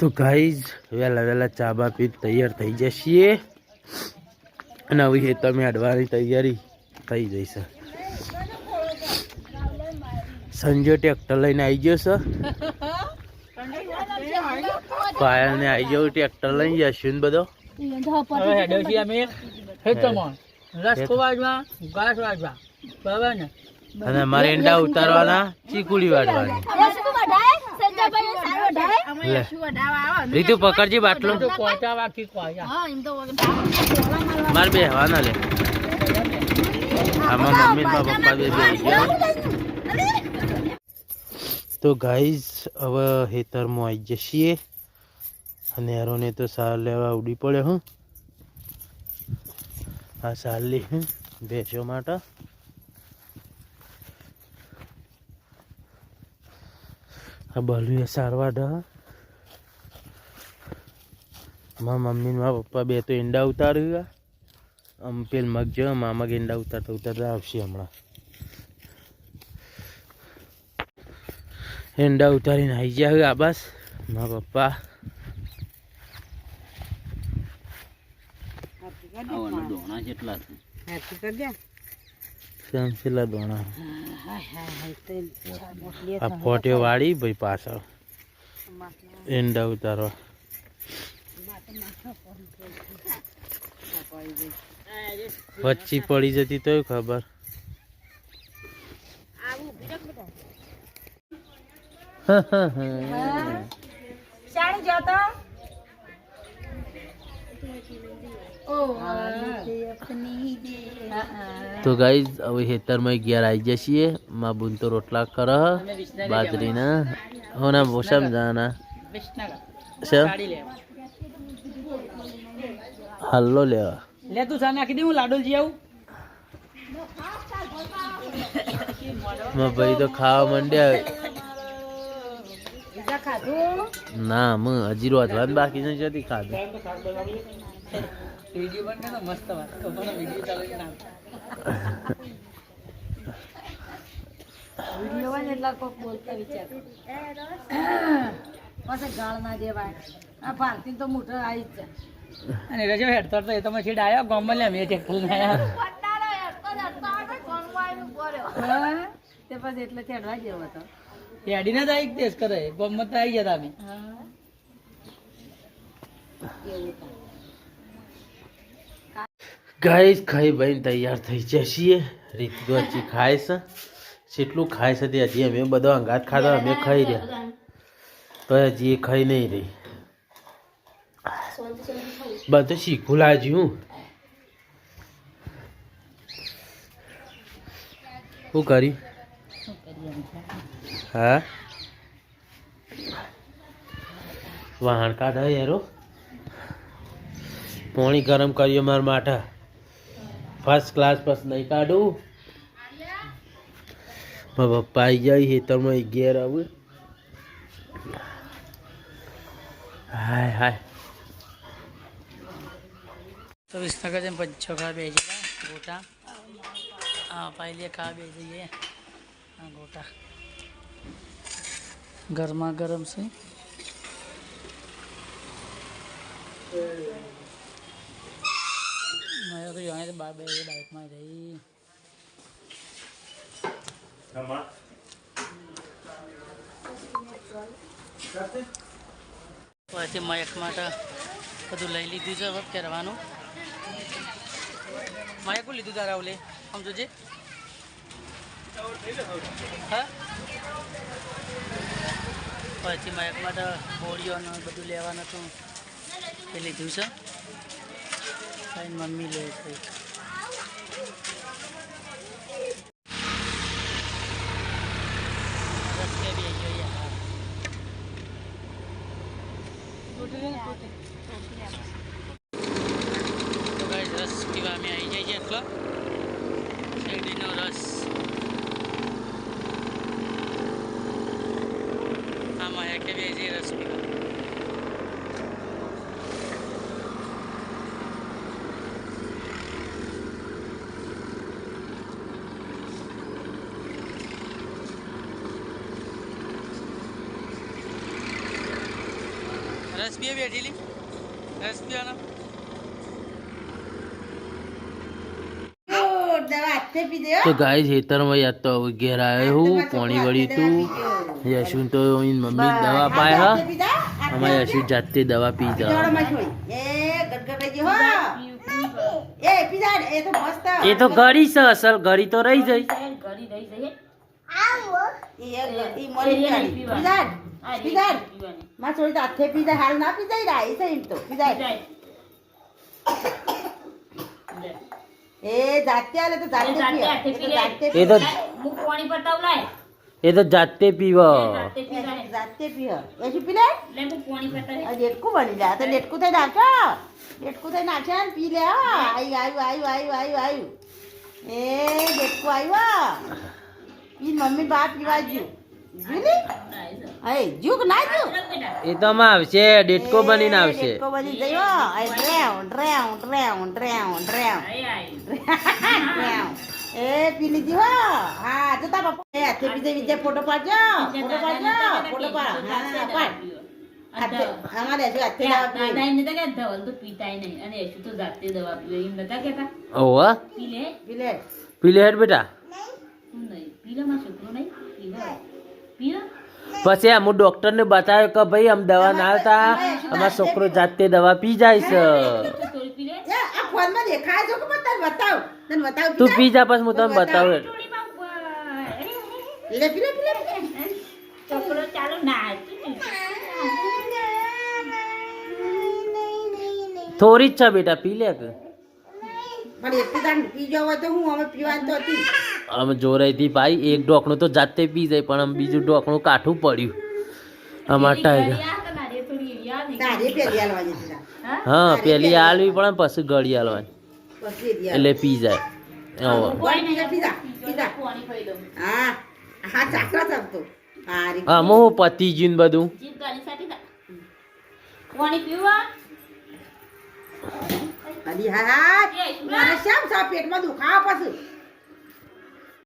તો ગાઈઝ વહેલા વહેલા ચા બા પી તૈયાર થઈ જશીએ. અને હવે તમે અડવાની તૈયારી થઈ જશે સંજય ટ્રેક્ટર લઈને આવી ગયો છે. પાયલ ને આવી ગયો ટ્રેક્ટર લઈને જશું ને બધો. અને મારે ઈંડા ઉતારવાના ચીકુડી વાળવાની લે. રીતુ પકડજી બાટલો. મારે બે હવાના લે. આમાં મમ્મી ને પપ્પા બે બે તો ગાઈઝ હવે હેતરમાં આવી જશીએ અને હેરોને તો સાર લેવા ઉડી પડે હું. આ સાર લે હું ભેંસો માટે. આ બલુએ સારવા ઢ મારા મમ્મી ને મારા પપ્પા બે તો ઈંડા ઉતાર્યું આમ પેલ મગ જો મામા ઈંડા ઉતારતા ઉતારતા આવશે હમણાં. ઈંડા ઉતારીને આવી ગયા આ બસ. મારા પપ્પા. આ ફોટો વાળી ભાઈ પાછળ. ઈંડા ઉતારવા વચ્ચી પડી જતી તોય ખબર. તો ગાઈઝ હવે ખેતરમાં ઘેર આવી જશીએ મા બુન તો રોટલા કર. બાજરીના. હોના મોસમ જાના લેવા. હલ્લો લેવા લે તું સામે નાખી દે હું લાડોલજી આવું. માં ભાઈ તો ખાવા માંડ્યા. ના મ હજી રોધવાનું બાકી નથી જતી ખાધું. વીડિયો બન કે મસ્ત વાત. ખબર વીડિયો ચાલુ છે ના અને રજો હેડતો તો એ તમે છેડ આવ્યો ગામમાં લે મેં ટેક્ટર ને હેડીને તો આવી દેશ કરે ગામમાં તો આવી ગયા અમે ગાઈસ ખાઈ ભાઈ તૈયાર થઈ જશીએ રીતુ હજી ખાય છે. જેટલું ખાય છે તે હજી અમે બધો અંગાત ખાધો અમે ખાઈ રહ્યા. તો હજી એ ખાઈ નહીં રહી. બધું શીખું લાજ્યું શું કરી? હા? વાહણ કાઢ યારો પોણી ગરમ કર્યો મારા માટે. ફર્સ્ટ ક્લાસ પર નહીં કાઢું. મારા પપ્પા આવી જાય ખેતરમાં ઘેર આવું હાય હાય. તો વિસનગર જઈને પંચો ખા બે જઈએ ગોટા. હા પાયલીએ ખા બે જઈએ. હા ગોટા. ગરમા ગરમ છે. મેં તો જાણે બાર બે બાઇકમાં રહી. પછી મયક માટે બધું લઈ લીધું છે હવે પહેરવાનું મયકું લીધું તારા ઓલે? સમજો જે. હા? પછી મયક માટે બોડીઓ ને બધું લેવાનું હતું? એ લીધું છે? કઈ મમ્મી લે છે. કે બી આવી ગયો યાર. તો guys, રસ પીવા અમે એટલો શેરડીનો રસ આમાં એક જે રસ પીવા રસ પીએ બેઠેલી રસ પીવાનો તો ગાય ખેતરમાં યાદ તો હવે ઘેર આવ્યો હું પાણી વળી તું. યશુ તો મમ્મી દવા પાયા હા. અમારે યશુ જાતે દવા પી જવા એ તો ગળી છે અસલ ગળી તો રહી જઈ. ઘડી રહી જઈએ હાલ ના પીજાઈ રાઈ છે એમ તો. પીજાય એ જાતે આલે તો જાતે જાતે પીએ. એ તો મુક પાણી પટાવ લાય. એ તો જાતે પીવ. જાતે પી પીએ. જાય જાતે પીએ. એ શું પી લે લે મુક પાણી પટાવ આ ડેટકું બની જાય. તો ડેટકું થઈ નાખો ડેટકું થઈ નાખે ને પી લે આયુ આયુ આયુ આયુ આયુ આયુ. એ ડેટકું આવ્યો ઈ મમ્મી બા પીવા જ્યું જ્યું ને જ્યું એ તો માં આવશે ડેટકો બનીને આવશે. ડેટકો બની જયો એ ડ્રેવ ડ્રેવ ડ્રેવ ડ્રેવ ડ્રેવ. એ પીલી જીવો હા. તો તાર પપ્પા એ હાથે બીજે બીજે ફોટો પાડજો. ફોટો પાડજો. ફોટો પાડ. હા પાડ. પીલે તો તો તો બેટા હું. નહીં પી લે મારો છોકરો નહીં? પી લે પી લે પછી આમ ડોક્ટર ને બતાવ્યો કે ભાઈ આમ દવા ના આવતા અમારો છોકરો જાતે દવા પી જાય છે. તો થોડી પી લે. એ આ ફોનમાં દેખાય છે કે મને તને બતાવ. તને બતાવ તું પી જા. પછી હું તમને બતાવું. થોડી જ છે બેટા પી લે કે. પણ એટલી પી જવા તો હું અમે પીવાની તો હતી. આમ જોરાઈથી ભાઈ એક ઢોકણું તો જાતે પી જાય પણ આમ બીજું ઢોકણું કાઠું પડ્યું. આમાં ટાઈગર. હાલવાની. હા? પેલી આલવી પણ પછી ગળી આલવાની. એટલે પી જાય. હા હું પતી ગયું ને બધું? પાણી પીવા? અલી હા હા. મને શેમ સા પેટમાં દુખાવા પાછું.